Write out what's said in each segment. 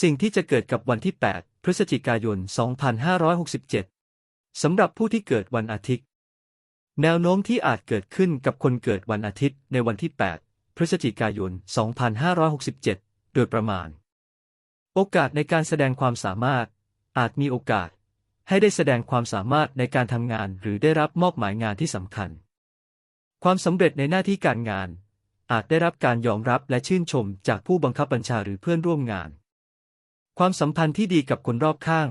สิ่งที่จะเกิดกับวันที่ 8 พฤศจิกายน 2567 สำหรับผู้ที่เกิดวันอาทิตย์ แนวโน้มที่อาจเกิดขึ้นกับคนเกิดวันอาทิตย์ในวันที่ 8 พฤศจิกายน 2567 โดยประมาณ โอกาสในการแสดงความสามารถ อาจมีโอกาส ให้ได้แสดงความสามารถในการทำงานหรือได้รับมอบหมายงานที่สำคัญ ความสำเร็จในหน้าที่การงาน อาจได้รับการยอมรับและชื่นชมจากผู้บังคับบัญชาหรือเพื่อนร่วมงาน ความสัมพันธ์ที่ดีกับคนรอบข้าง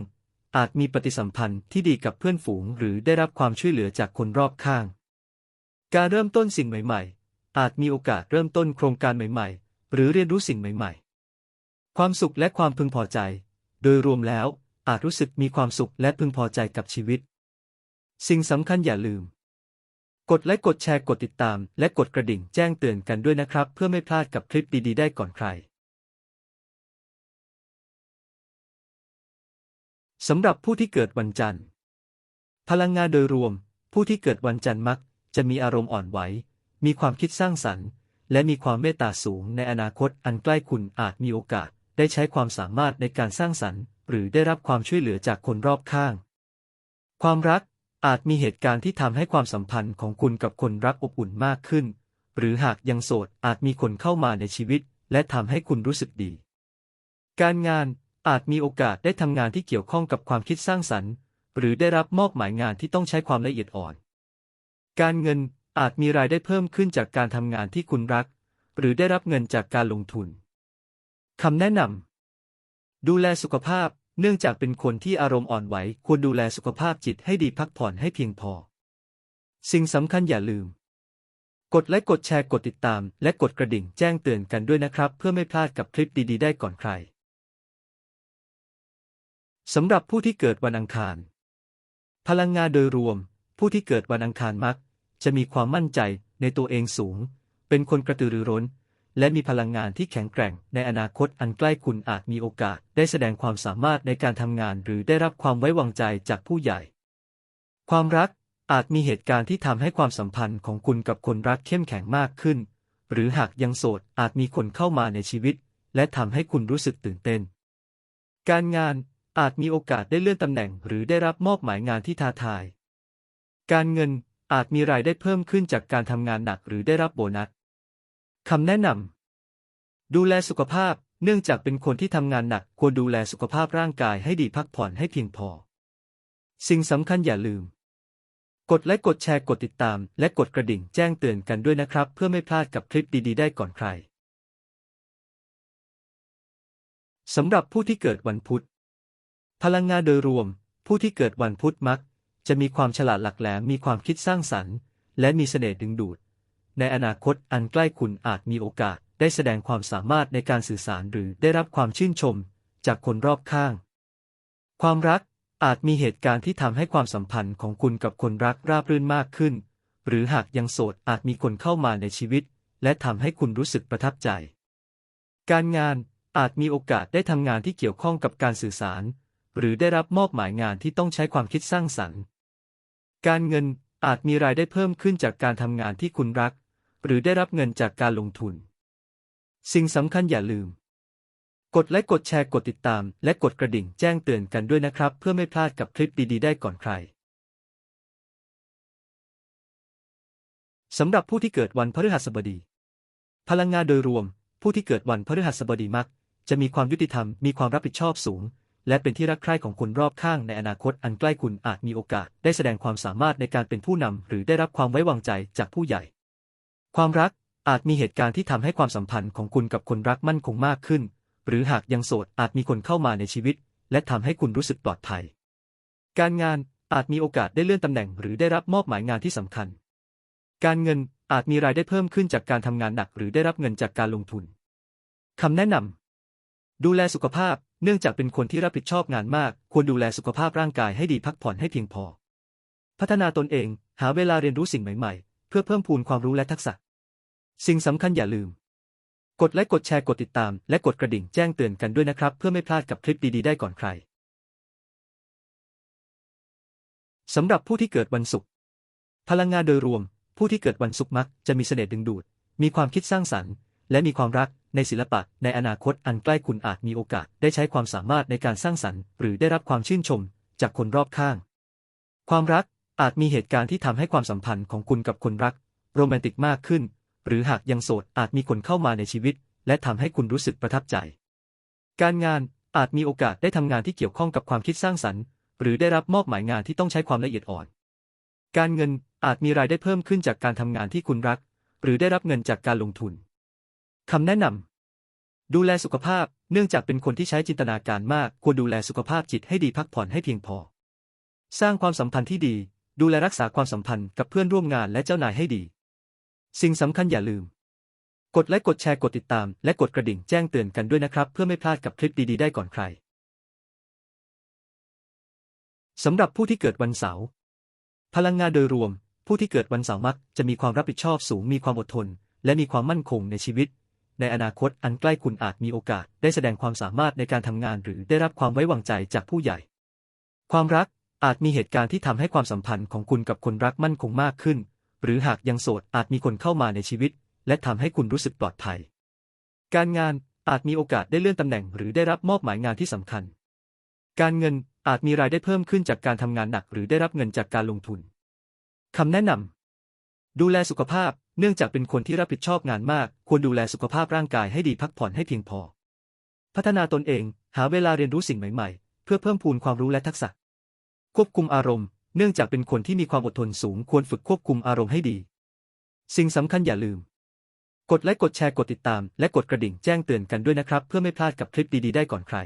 อาจมีปฏิสัมพันธ์ที่ดีกับเพื่อนฝูง หรือได้รับความช่วยเหลือจากคนรอบข้าง การเริ่มต้นสิ่งใหม่ ๆ อาจมีโอกาสเริ่มต้นโครงการใหม่ ๆ หรือเรียนรู้สิ่งใหม่ ๆ ความสุขและความพึงพอใจ โดยรวมแล้วอาจรู้สึกมีความสุขและพึงพอใจกับชีวิต สิ่งสำคัญอย่าลืม กดไลค์กดแชร์กดติดตาม และกดกระดิ่งแจ้งเตือนกันด้วยนะครับ เพื่อไม่พลาดกับคลิปดีๆ ได้ก่อนใคร สำหรับผู้ที่เกิดวันจันทร์ พลังงานโดยรวม ผู้ที่เกิดวันจันทร์มัก จะมีอารมณ์อ่อนไหว มีความคิดสร้างสรรค์ และมีความเมตตาสูงในอนาคตอันใกล้คุณอาจมีโอกาส ได้ใช้ความสามารถในการสร้างสรรค์ หรือได้รับความช่วยเหลือจากคนรอบข้าง ความรักอาจมีเหตุการณ์ที่ทำให้ความสัมพันธ์ของคุณกับคนรักอบอุ่นมากขึ้น หรือหากยังโสดอาจมีคนเข้ามาในชีวิต และทำให้คุณรู้สึกดี การงาน อาจมีโอกาสได้ทำงานที่เกี่ยวข้องกับความคิดสร้างสรรค์ หรือได้รับมอบหมายงานที่ต้องใช้ความละเอียดอ่อน การเงินอาจมีรายได้เพิ่มขึ้นจากการทำงานที่คุณรัก หรือได้รับเงินจากการลงทุนคำแนะนำดูแลสุขภาพเนื่องจากเป็นคนที่อารมณ์อ่อนไหว ควรดูแลสุขภาพจิตให้ดีพักผ่อนให้เพียงพอ สิ่งสำคัญอย่าลืม กดไลค์กดแชร์กดติดตาม และกดกระดิ่งแจ้งเตือนกันด้วยนะครับ เพื่อไม่พลาดกับคลิปดีๆ ได้ก่อนใคร สำหรับผู้ที่เกิดวันอังคาร พลังงานโดยรวม ผู้ที่เกิดวันอังคารมัก จะมีความมั่นใจในตัวเองสูง เป็นคนกระตือรือร้น และมีพลังงานที่แข็งแกร่ง ในอนาคตอันใกล้คุณอาจมีโอกาส ได้แสดงความสามารถในการทำงาน หรือได้รับความไว้วางใจจากผู้ใหญ่ ความรักอาจมีเหตุการณ์ที่ทำให้ความสัมพันธ์ของคุณกับคนรักเข้มแข็งมากขึ้น หรือหากยังโสดอาจมีคนเข้ามาในชีวิต และทำให้คุณรู้สึกตื่นเต้น การงาน อาจมีโอกาสได้เลื่อนตำแหน่งหรือได้รับมอบหมายงานที่ท้าทาย การเงินอาจมีรายได้เพิ่มขึ้นจากการทำงานหนักหรือได้รับโบนัสคำแนะนำดูแลสุขภาพ เนื่องจากเป็นคนที่ทำงานหนักควรดูแลสุขภาพร่างกายให้ดีพักผ่อนให้เพียงพอ สิ่งสำคัญอย่าลืม กดไลค์กดแชร์กดติดตาม และกดกระดิ่งแจ้งเตือนกันด้วยนะครับ เพื่อไม่พลาดกับคลิปดีๆ ได้ก่อนใครสำหรับผู้ที่เกิดวันพุธ พลังงานโดยรวม ผู้ที่เกิดวันพุธมัก จะมีความฉลาดหลักแหลมมีความคิดสร้างสรรค์ และมีเสน่ห์ดึงดูด ในอนาคตอันใกล้คุณอาจมีโอกาสได้แสดงความสามารถในการสื่อสารหรือได้รับความชื่นชม จากคนรอบข้าง ความรักอาจมีเหตุการณ์ที่ทำให้ความสัมพันธ์ของคุณกับคนรักราบรื่นมากขึ้น หรือหากยังโสดอาจมีคนเข้ามาในชีวิต และทำให้คุณรู้สึกประทับใจ การงานอาจมีโอกาสได้ทำงานที่เกี่ยวข้องกับการสื่อสาร หรือได้รับมอบหมายงานที่ต้องใช้ความคิดสร้างสรรค์ การเงินอาจมีรายได้เพิ่มขึ้นจากการทำงานที่คุณรัก หรือได้รับเงินจากการลงทุน สิ่งสำคัญอย่าลืม กดไลค์กดแชร์กดติดตาม และกดกระดิ่งแจ้งเตือนกันด้วยนะครับ เพื่อไม่พลาดกับคลิปดีๆ ได้ก่อนใครสำหรับผู้ที่เกิดวันพฤหัสบดี พลังงานโดยรวม ผู้ที่เกิดวันพฤหัสบดีมัก จะมีความยุติธรรมมีความรับผิดชอบสูง และเป็นที่รักใคร่ของคนรอบข้างในอนาคตอันใกล้คุณอาจมีโอกาสได้แสดงความสามารถในการเป็นผู้นำหรือได้รับความไว้วางใจจากผู้ใหญ่ ความรักอาจมีเหตุการณ์ที่ทำให้ความสัมพันธ์ของคุณกับคนรักมั่นคงมากขึ้น หรือหากยังโสดอาจมีคนเข้ามาในชีวิต และทำให้คุณรู้สึกปลอดภัย การงานอาจมีโอกาสได้เลื่อนตำแหน่งหรือได้รับมอบหมายงานที่สำคัญ การเงินอาจมีรายได้เพิ่มขึ้นจากการทำงานหนักหรือได้รับเงินจากการลงทุนคำแนะนำดูแลสุขภาพ เนื่องจากเป็นคนที่รับผิดชอบงานมาก ควรดูแลสุขภาพร่างกายให้ดีพักผ่อนให้เพียงพอ พัฒนาตนเอง หาเวลาเรียนรู้สิ่งใหม่ๆ เพื่อเพิ่มพูนความรู้และทักษะ สิ่งสำคัญอย่าลืม กดไลค์กดแชร์กดติดตาม และกดกระดิ่งแจ้งเตือนกันด้วยนะครับ เพื่อไม่พลาดกับคลิปดีๆได้ก่อนใครสำหรับผู้ที่เกิดวันศุกร์พลังงานโดยรวม ผู้ที่เกิดวันศุกร์มักจะมีเสน่ห์ดึงดูด มีความคิดสร้างสรรค์ และมีความรัก ในศิลปะ ในอนาคตอันใกล้คุณอาจมีโอกาสได้ใช้ความสามารถในการสร้างสรรค์หรือได้รับความชื่นชมจากคนรอบข้าง ความรักอาจมีเหตุการณ์ที่ทำให้ความสัมพันธ์ของคุณกับคนรัก โรแมนติกมากขึ้น หรือหากยังโสดอาจมีคนเข้ามาในชีวิต และทำให้คุณรู้สึกประทับใจ การงานอาจมีโอกาสได้ทำงานที่เกี่ยวข้องกับความคิดสร้างสรรค์ หรือได้รับมอบหมายงานที่ต้องใช้ความละเอียดอ่อน การเงินอาจมีรายได้เพิ่มขึ้นจากการทำงานที่คุณรัก หรือได้รับเงินจากการลงทุน คำแนะนำ ดูแลสุขภาพ เนื่องจากเป็นคนที่ใช้จินตนาการมาก ควรดูแลสุขภาพจิตให้ดีพักผ่อนให้เพียงพอ สร้างความสัมพันธ์ที่ดี ดูแลรักษาความสัมพันธ์กับเพื่อนร่วมงานและเจ้านายให้ดี สิ่งสำคัญอย่าลืม กดไลค์กดแชร์กดติดตาม และกดกระดิ่งแจ้งเตือนกันด้วยนะครับ เพื่อไม่พลาดกับคลิปดีๆได้ก่อนใครสำหรับผู้ที่เกิดวันเสาร์พลังงานโดยรวม ผู้ที่เกิดวันเสาร์มักจะมีความรับผิดชอบสูงมีความอดทน และมีความมั่นคงในชีวิต ในอนาคตอันใกล้คุณอาจมีโอกาสได้แสดงความสามารถในการทำงานหรือได้รับความไว้วางใจจากผู้ใหญ่ ความรักอาจมีเหตุการณ์ที่ทำให้ความสัมพันธ์ของคุณกับคนรักมั่นคงมากขึ้น หรือหากยังโสดอาจมีคนเข้ามาในชีวิต และทำให้คุณรู้สึกปลอดภัย การงานอาจมีโอกาสได้เลื่อนตำแหน่งหรือได้รับมอบหมายงานที่สำคัญ การเงินอาจมีรายได้เพิ่มขึ้นจากการทำงานหนักหรือได้รับเงินจากการลงทุนคำแนะนำดูแลสุขภาพ เนื่องจากเป็นคนที่รับผิดชอบงานมาก ควรดูแลสุขภาพร่างกายให้ดีพักผ่อนให้เพียงพอ พัฒนาตนเอง หาเวลาเรียนรู้สิ่งใหม่ๆ เพื่อเพิ่มพูนความรู้และทักษะ ควบคุมอารมณ์ เนื่องจากเป็นคนที่มีความอดทนสูง ควรฝึกควบคุมอารมณ์ให้ดี สิ่งสำคัญอย่าลืม กดไลค์กดแชร์กดติดตาม และกดกระดิ่งแจ้งเตือนกันด้วยนะครับ เพื่อไม่พลาดกับคลิปดีๆได้ก่อนใคร